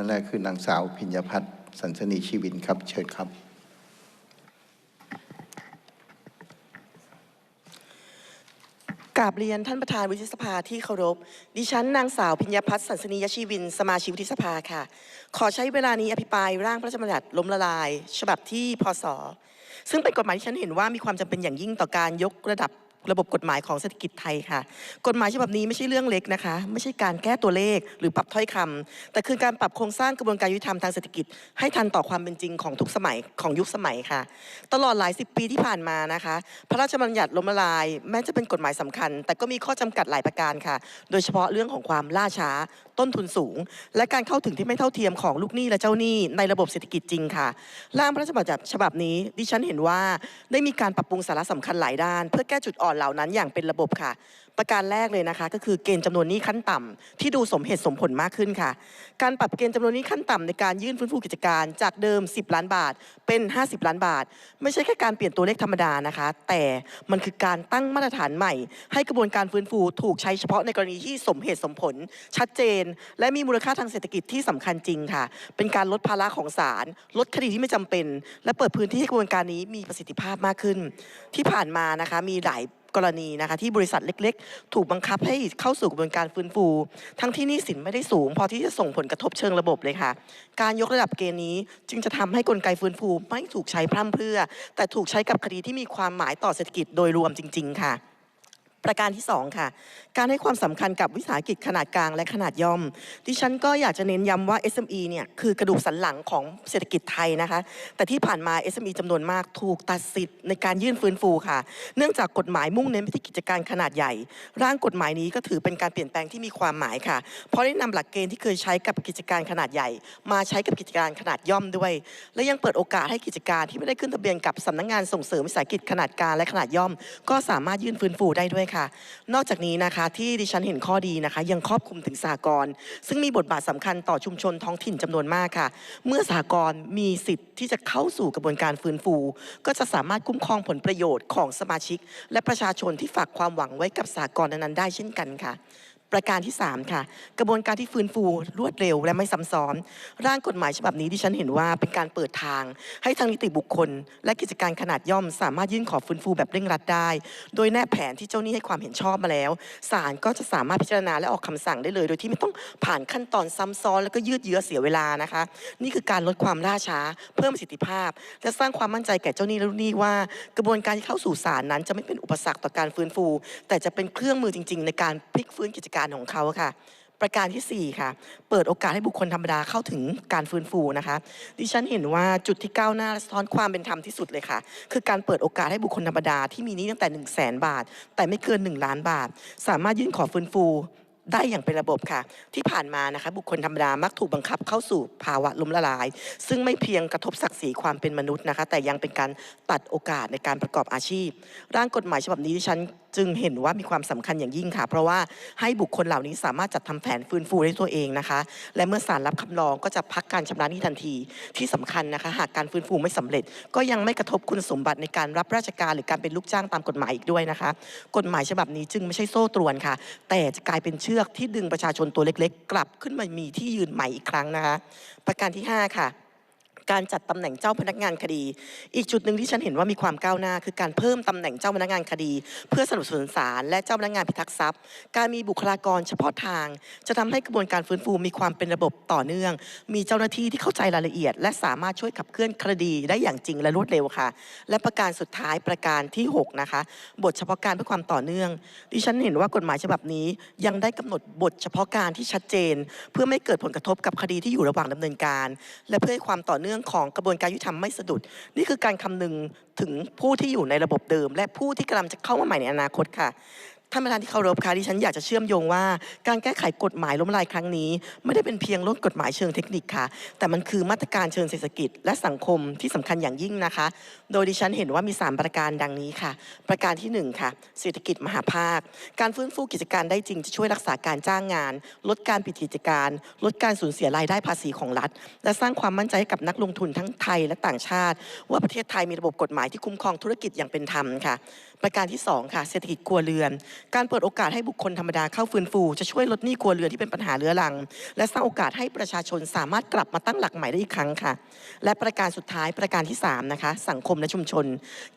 ท่านแรกคือนางสาวพิญญพัฒน์สันสนีชีวินครับ เชิญครับ กราบเรียนท่านประธานวุฒิสภาที่เคารพ ดิฉันนางสาวพิญญพัฒน์สันสนียชีวิน สมาชิกวุฒิสภาค่ะ ขอใช้เวลานี้อภิปรายร่างพระราชบัญญัติล้มละลาย ฉบับที่พศซึ่งเป็นกฎหมายที่ฉันเห็นว่ามีความจำเป็นอย่างยิ่งต่อการยกระดับ ระบบกฎหมายของเศรษฐกิจไทยค่ะ กฎหมายฉบับนี้ไม่ใช่เรื่องเล็กนะคะ ไม่ใช่การแก้ตัวเลขหรือปรับถ้อยคำแต่คือการปรับโครงสร้างกระบวนการยุติธรรมทางเศรษฐกิจ ให้ทันต่อความเป็นจริงของทุกสมัยของยุคสมัยค่ะ ตลอดหลายสิบปีที่ผ่านมานะคะ พระราชบัญญัติล้มละลาย แม้จะเป็นกฎหมายสำคัญ แต่ก็มีข้อจำกัดหลายประการค่ะ โดยเฉพาะเรื่องของความล่าช้า ต้นทุนสูง และการเข้าถึงที่ไม่เท่าเทียมของลูกหนี้และเจ้าหนี้ในระบบเศรษฐกิจจริงค่ะร่างพระราชบัญญัติฉบับนี้ ดิฉันเห็นว่าได้มีการปรับปรุงสาระสำคัญหลายด้าน เพื่อแก้จุดอ่อนเหล่านั้นอย่างเป็นระบบค่ะ ประการแรกเลยนะคะ ก็คือเกณฑ์จำนวนหนี้ขั้นต่ำที่ดูสมเหตุสมผลมากขึ้นค่ะ การปรับเกณฑ์จำนวนหนี้ขั้นต่ำในการยื่นฟื้นฟูกิจการจากเดิม 10 ล้านบาทเป็น 50 ล้านบาท ไม่ใช่แค่การเปลี่ยนตัวเลขธรรมดานะคะ แต่มันคือการตั้งมาตรฐานใหม่ ให้กระบวนการฟื้นฟูถูกใช้เฉพาะในกรณีที่สมเหตุสมผล ชัดเจน และมีมูลค่าทางเศรษฐกิจที่สำคัญจริงค่ะ เป็นการลดภาระของศาลลดคดีที่ไม่จำเป็น และเปิดพื้นที่ให้กระบวนการนี้มีประสิทธิภาพมากขึ้น ที่ผ่านมานะคะมีหลาย กรณีนะคะที่บริษัทเล็กๆ ถูกบังคับให้เข้าสู่กระบวนการฟื้นฟู ทั้งที่หนี้สินไม่ได้สูง พอที่จะส่งผลกระทบเชิงระบบเลยค่ะ การยกระดับเกณฑ์นี้จึงจะทำให้กลไกฟื้นฟูไม่ถูกใช้พร่ำเพรื่อ แต่ถูกใช้กับคดีที่มีความหมายต่อเศรษฐกิจโดยรวมจริง ๆ ค่ะ ประการที่ 2 ค่ะ การให้ความสำคัญกับวิสาหกิจขนาดกลางและขนาดย่อมดิฉันก็อยากจะเน้นย้ำว่า SME เนี่ยคือกระดูกสันหลังของเศรษฐกิจไทยนะคะ แต่ที่ผ่านมา SME จำนวนมากถูกตัดสิทธิ์ในการยื่นฟื้นฟูค่ะ เนื่องจากกฎหมายมุ่งเน้นไปที่กิจการขนาดใหญ่ ร่างกฎหมายนี้ก็ถือเป็นการเปลี่ยนแปลงที่มีความหมายค่ะ เพราะได้นำหลักเกณฑ์ที่เคยใช้กับกิจการขนาดใหญ่ มาใช้กับกิจการขนาดย่อมด้วย และยังเปิดโอกาสให้กิจการที่ไม่ได้ขึ้นทะเบียนกับสำนักงานส่งเสริมวิสาหกิจขนาดกลางและขนาดย่อม ก็สามารถยื่นฟื้นฟูได้ด้วยค่ะ นอกจากนี้นะคะที่ดิฉันเห็นข้อดีนะคะ ยังครอบคลุมถึงสากรซึ่งมีบทบาทสำคัญต่อชุมชนท้องถิ่นจำนวนมากค่ะ เมื่อสากรมีสิทธิ์ที่จะเข้าสู่กระบวนการฟื้นฟู ก็จะสามารถคุ้มครองผลประโยชน์ของสมาชิก และประชาชนที่ฝากความหวังไว้กับสากรนั้นๆได้เช่นกันค่ะ ประการที่ 3 ค่ะ กระบวนการที่ฟื้นฟูรวดเร็วและไม่ซ้ำซ้อน ร่างกฎหมายฉบับนี้ที่ฉันเห็นว่าเป็นการเปิดทาง ให้ทางนิติบุคคล และกิจการขนาดย่อม สามารถยื่นขอฟื้นฟูแบบเร่งรัดได้ โดยแนบแผนที่เจ้าหนี้ให้ความเห็นชอบมาแล้วศาลก็จะสามารถพิจารณาและออกคำสั่งได้เลย โดยที่ไม่ต้องผ่านขั้นตอนซ้ำซ้อนแล้วก็ยืดเยื้อเสียเวลานะคะ นี่คือการลดความล่าช้า เพิ่มประสิทธิภาพ และสร้างความมั่นใจแก่เจ้าหนี้และลูกหนี้ว่า กระบวนการที่เข้าสู่ศาลนั้น จะไม่เป็นอุปสรรคต่อการฟื้นฟู แต่จะเป็นเครื่องมือจริง ๆ ในการพลิกฟื้นกิจการของเขาค่ะ ประการทีสี่ 4 ค่ะ เปิดโอกาสให้บุคคลธรรมดาเข้าถึงการฟื้นฟูนะคะ ดิฉันเห็นว่าจุดที่ก้าวหน้าและสะท้อนความเป็นธรรมที่สุดเลยค่ะ คือการเปิดโอกาสให้บุคคลธรรมดาที่มีหนี้ตั้งแต่ 1 0 0 0 0แสนบาท แต่ไม่เกิน 1 ล้านบาท สามารถยื่นขอฟื้นฟูได้อย่างเป็นระบบค่ะ ที่ผ่านมานะคะบุคคลธรรมดามักถูกบังคับเข้าสู่ภาวะล้มละลาย ซึ่งไม่เพียงกระทบศักดิ์ศรีความเป็นมนุษย์นะคะ แต่ยังเป็นการตัดโอกาสในการประกอบอาชีพ ร่างกฎหมายฉบับนี้ดิฉัน จึงเห็นว่ามีความสำคัญอย่างยิ่งค่ะ เพราะว่าให้บุคคลเหล่านี้สามารถจัดทำแผนฟื้นฟูได้ตัวเองนะคะ และเมื่อศาลรับคำร้องก็จะพักการชำระหนี้ทันทีที่สำคัญนะคะ หากการฟื้นฟูไม่สำเร็จ ก็ยังไม่กระทบคุณสมบัติในการรับราชการหรือการเป็นลูกจ้างตามกฎหมายอีกด้วยนะคะ กฎหมายฉบับนี้จึงไม่ใช่โซ่ตรวนค่ะ แต่จะกลายเป็นเชือกที่ดึงประชาชนตัวเล็ก ๆ กลับขึ้นมามีที่ยืนใหม่อีกครั้งนะคะ ประการที่ 5 ค่ะ การจัดตำแหน่งเจ้าพนักงานคดี อีกจุดหนึ่งที่ฉันเห็นว่ามีความก้าวหน้า คือการเพิ่มตำแหน่งเจ้าพนักงานคดี เพื่อสนับสนุนศาลและเจ้าพนักงานพิทักษ์ทรัพย์ การมีบุคลากรเฉพาะทาง จะทำให้กระบวนการฟื้นฟูมีความเป็นระบบต่อเนื่อง มีเจ้าหน้าที่ที่เข้าใจรายละเอียด และสามารถช่วยขับเคลื่อนคดีได้อย่างจริงและรวดเร็วค่ะ และประการสุดท้ายประการที่ 6 นะคะ บทเฉพาะการเพื่อความต่อเนื่อง ดิฉันเห็นว่ากฎหมายฉบับนี้ยังได้กำหนดบทเฉพาะการที่ชัดเจน เพื่อไม่เกิดผลกระทบกับคดีที่อยู่ระหว่างดำเนินการ และเพื่อให้ความต่อเนื่องของกระบวนการยุติธรรมไม่สะดุด นี่คือการคำนึงถึงผู้ที่อยู่ในระบบเดิม และผู้ที่กำลังจะเข้ามาใหม่ในอนาคตค่ะ ท่านประธานที่เคารพค่ะดิฉันอยากจะเชื่อมโยงว่า การแก้ไขกฎหมายล้มลายครั้งนี้ ไม่ได้เป็นเพียงลดกฎหมายเชิงเทคนิคค่ะ แต่มันคือมาตรการเชิงเศรษฐกิจ และสังคมที่สำคัญอย่างยิ่งนะคะ โดยดิฉันเห็นว่ามี 3 ประการดังนี้ค่ะ ประการทีหนึ่1ค่ะเศรษฐกิจมหาภาค การฟื้นฟูกิจการได้จริงจะช่วยรักษาการจ้างงาน ลดการปิดกิจการ ลดการสูญเสียรายได้ภาษีของรัฐ และสร้างความมั่นใจให้กับนักลงทุนทั้งไทยและต่างชาติ ว่าประเทศไทยมีระบบกฎหมายที่คุ้มครองธุรกิจอย่างเป็นธรรมค่ะ ประการที่สองค่ะเศรษฐกิจครัวเรือนการเปิดโอกาสให้บุคคลธรรมดาเข้าฟื้นฟู จะช่วยลดหนี้ครัวเรือนที่เป็นปัญหาเรื้อรัง และสร้างโอกาสให้ประชาชนสามารถกลับมาตั้งหลักใหม่ได้อีกครั้งค่ะ และประการสุดท้ายประการที่สามนะคะ สังคมและชุมชน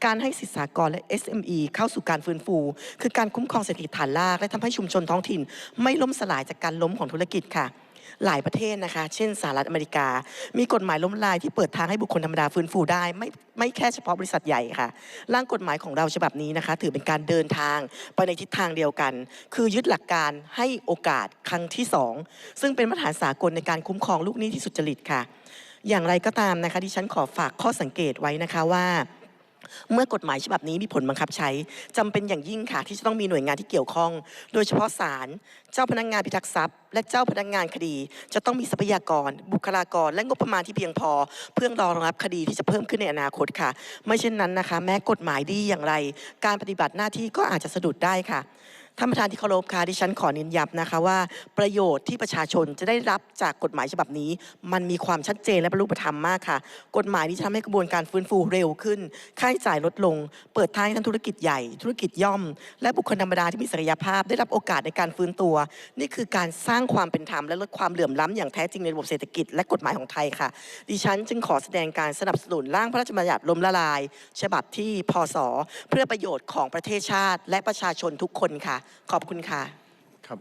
การให้สิทธิสากรและ SME เข้าสู่การฟื้นฟู คือการคุ้มครองเศรษฐกิจฐานราก และทำให้ชุมชนท้องถิ่น ไม่ล่มสลายจากการล้มของธุรกิจค่ะ หลายประเทศนะคะ เช่นสหรัฐอเมริกา มีกฎหมายล้มลายที่เปิดทางให้บุคคลธรรมดาฟื้นฟูได้ ไม่ไม่แค่เฉพาะบริษัทใหญ่ค่ะ ร่างกฎหมายของเราฉบับนี้นะคะ ถือเป็นการเดินทางไปในทิศทางเดียวกัน คือยึดหลักการให้โอกาสครั้งที่สองซึ่งเป็นมาตรฐานสากลในการคุ้มครองลูกหนี้ที่สุจริตค่ะ อย่างไรก็ตามนะคะที่ฉันขอฝากข้อสังเกตไว้นะคะว่า เมื่อกฎหมายฉบับนี้มีผลบังคับใช้จำเป็นอย่างยิ่งค่ะที่จะต้องมีหน่วยงานที่เกี่ยวข้อง โดยเฉพาะศาลเจ้าพนักงานพิทักษ์ทรัพย์ และเจ้าพนักงานคดี จะต้องมีทรัพยากร บุคลากร และงบประมาณที่เพียงพอ เพื่อรองรับคดีที่จะเพิ่มขึ้นในอนาคตค่ะ ไม่เช่นนั้นนะคะ แม้กฎหมายดีอย่างไร การปฏิบัติหน้าที่ก็อาจจะสะดุดได้ค่ะ ท่านประธานที่เคารพค่ะดิฉันขอเน้นย้ำนะคะว่าประโยชน์ที่ประชาชนจะได้รับจากกฎหมายฉบับนี้ มันมีความชัดเจนและบรรลุธรรมมากค่ะ กฎหมายนี้จะทำให้กระบวนการฟื้นฟูเร็วขึ้น ค่าใช้จ่ายลดลง เปิดทางให้ทั้งธุรกิจใหญ่ ธุรกิจย่อม และบุคคลธรรมดาที่มีศักยภาพ ได้รับโอกาสในการฟื้นตัว นี่คือการสร้างความเป็นธรรมและลดความเหลื่อมล้ำอย่างแท้จริงในระบบเศรษฐกิจและกฎหมายของไทยค่ะ ดิฉันจึงขอแสดงการสนับสนุนร่างพระราชบัญญัติล้มละลาย ฉบับที่พศเพื่อประโยชน์ของประเทศชาติ และประชาชนทุกคนค่ะขอบคุณค่ะครับ